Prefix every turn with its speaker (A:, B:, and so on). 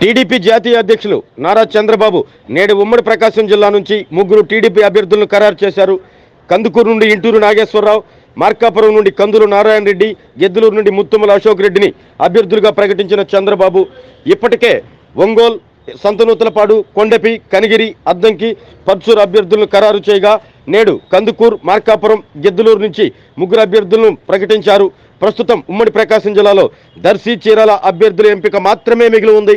A: TDP జాతీయ అధ్యక్షులు నారా చంద్రబాబు నేడు ఉమ్మడి ప్రకాశం జిల్లా నుంచి ముగ్గురు టీడీపీ అభ్యర్థులను ఖరారు చేశారు. కందుకూరు నుండి ఇంటూరు నాగేశ్వరరావు మార్కాపురం నుండి కందులు నారాయణ రెడ్డి గెద్దులూరు నుండి ముత్తుమల అశోక్ రెడ్డిని అభ్యర్థులుగా ప్రకటించిన చంద్రబాబు ఇప్పటికే ఒంగోల్ సంతనూతలపాడు కొండపి కనిగిరి అద్దంకి పర్చూరు అభ్యర్థులను ఖరారు చేయగా నేడు కందుకూరు మార్కాపురం గెద్దులూరు నుంచి ముగ్గురు అభ్యర్థులను ప్రకటించారు. ప్రస్తుతం ఉమ్మడి ప్రకాశం జిల్లాలో దర్శి చీరాల అభ్యర్థుల ఎంపిక మాత్రమే మిగిలి ఉంది.